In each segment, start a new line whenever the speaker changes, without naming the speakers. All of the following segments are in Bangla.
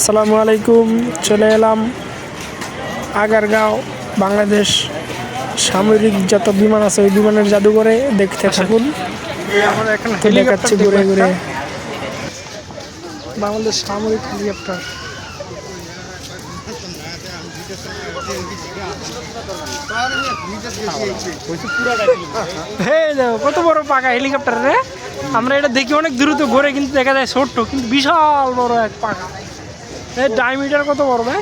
আসসালামু আলাইকুম চলে এলাম আগারগাঁও বাংলাদেশ। সামরিক যত বিমান আছে ওই বিমানের জাদুঘরে দেখতে থাকুন।
এখন
তো দেখাচ্ছি ঘুরে ঘুরে। বাংলাদেশ সামরিক হেলিকপ্টার। কত বড় পাকা হেলিকপ্টার রে। আমরা এটা দেখি অনেক দ্রুত ঘুরে কিন্তু দেখা যায় ছোট্ট কিন্তু বিশাল বড় এক পাকা। এই ডায়মিটার কত বড় ভাই?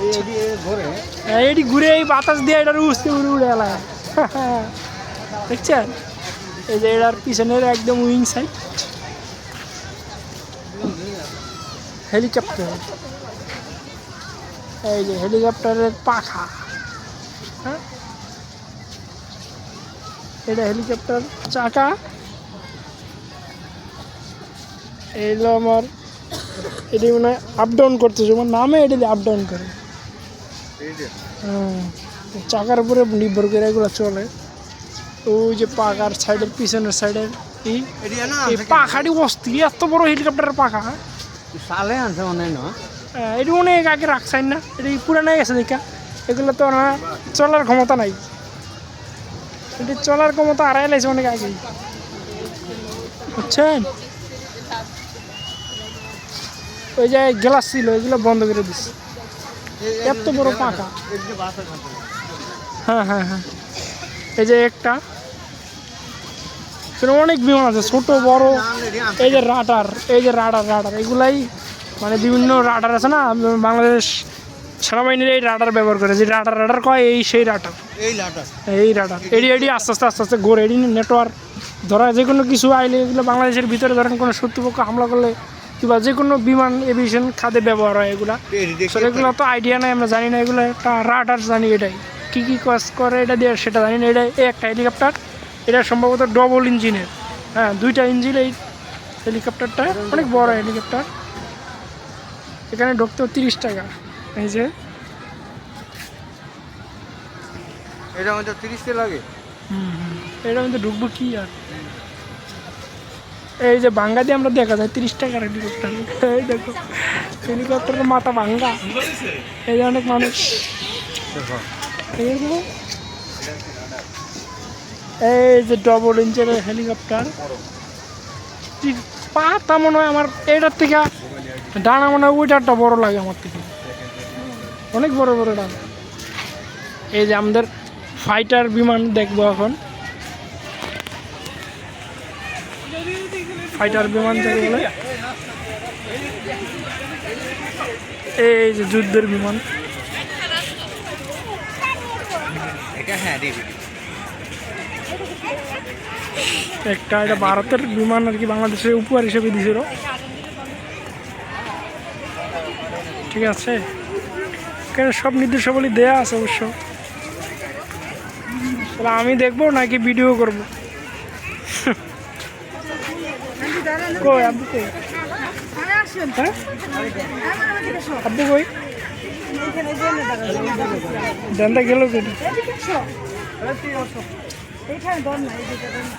এটি ঘুরে এই বাতাস দিয়ে এটার উঠতে উড়ে উড়ে এলা। দেখছেন? এই যে এটার পিছনের একদম উইং সাইড। হেলিকপ্টার। এই যে হেলিকপ্টারের পাখা। হ্যাঁ? এটা হেলিকপ্টার চাকা। এই আমার এটি মনে হয় আপ ডাউন করতেছে আমার নামে এটি আপ ডাউন করে। হুম চাকার উপরে নির্ভর করে এগুলো চলে। ওই যে পাকার সাইডের পিছনের সাইডের এই পাখাটি অস্থির এত বড় হেলিকপ্টারের পাখা।
সালে আনছে মনে হয় না?
হ্যাঁ, এটি অনেক আগে রাখছেন না? এটি পুরানো গেছে দেখা। এগুলো তো না চলার ক্ষমতা নাই। এটি চলার ক্ষমতা হারাই লাগছে অনেক আগে বুঝছেন? ওই যে গ্লাস ছিল এগুলো বন্ধ করে দিচ্ছে এত বড় পাকা। হ্যাঁ হ্যাঁ হ্যাঁ। এই যে একটা। অনেক বিমান আছে ছোট বড়। এই যে রাডার এই যে রাডার রাডার। এগুলাই মানে বিভিন্ন রাডার আছে না বাংলাদেশ সেনাবাহিনীর এই রাডার ব্যবহার করে। যে রাডার রাডার কয় এই সেই রাডার।
এই লাটা
এই রাডার। এডি এডি আস্তে আস্তে আস্তে আস্তে গড়ে এডি নেটওয়ার্ক। ধরা যে কোনো কিছু আইলে এগুলো বাংলাদেশের ভিতরে ধরেন কোনো শত্রুপক্ষ হামলা করলে কিংবা যে কোনো বিমান এভিয়েশন খাদে ব্যবহার হয় এগুলা। এগুলো তো আইডিয়া নাই আমরা জানি না এগুলো একটা রাডার জানি এটাই। কী কী কাজ করে এটা দিয়ে সেটা জানি না এটা এই একটা হেলিকপ্টার এটা সম্ভবত ডবল ইঞ্জিনের হ্যাঁ দুইটা ইঞ্জিন এই হেলিকপ্টারটা অনেক বড় হেলিকপ্টার এখানে ঢুকতে তিরিশ টাকা এই যে।
এটা আমাদের তিরিশতে লাগে।
এটা মধ্যে ঢুকবো কি আর? এই যে ভাঙ্গা দিয়ে আমরা দেখা যায়, তিরিশ টাকার হেলিকপ্টার এই দেখো হেলিকপ্টারের মাথা ভাঙ্গা। এই যে অনেক মানুষ। এই যে- ডবল ইঞ্জিনের হেলিকপ্টার পাতা মনে হয় আমার, এইটার থেকে ডানা মনে হয় ওইটারটা বড় লাগে আমার থেকে। অনেক বড় বড় ডানা। এই যে আমাদের ফাইটার বিমান দেখব এখন। ফাইটার বিমান যাকে বলে। এই যে যুদ্ধের বিমান।
হ্যাঁ
একটা এটা ভারতের বিমান আর কি বাংলাদেশের উপহার হিসেবে দিয়েছিল ঠিক আছে? এখানে সব নির্দেশাবলী দেয়া আছে অবশ্য। আমি দেখব নাকি ভিডিও করব? কই, আব্বু কই? হ্যাঁ? আব্বু কই? জানতে গেল কেটে
এইখানে দর না এই যেটা ধর না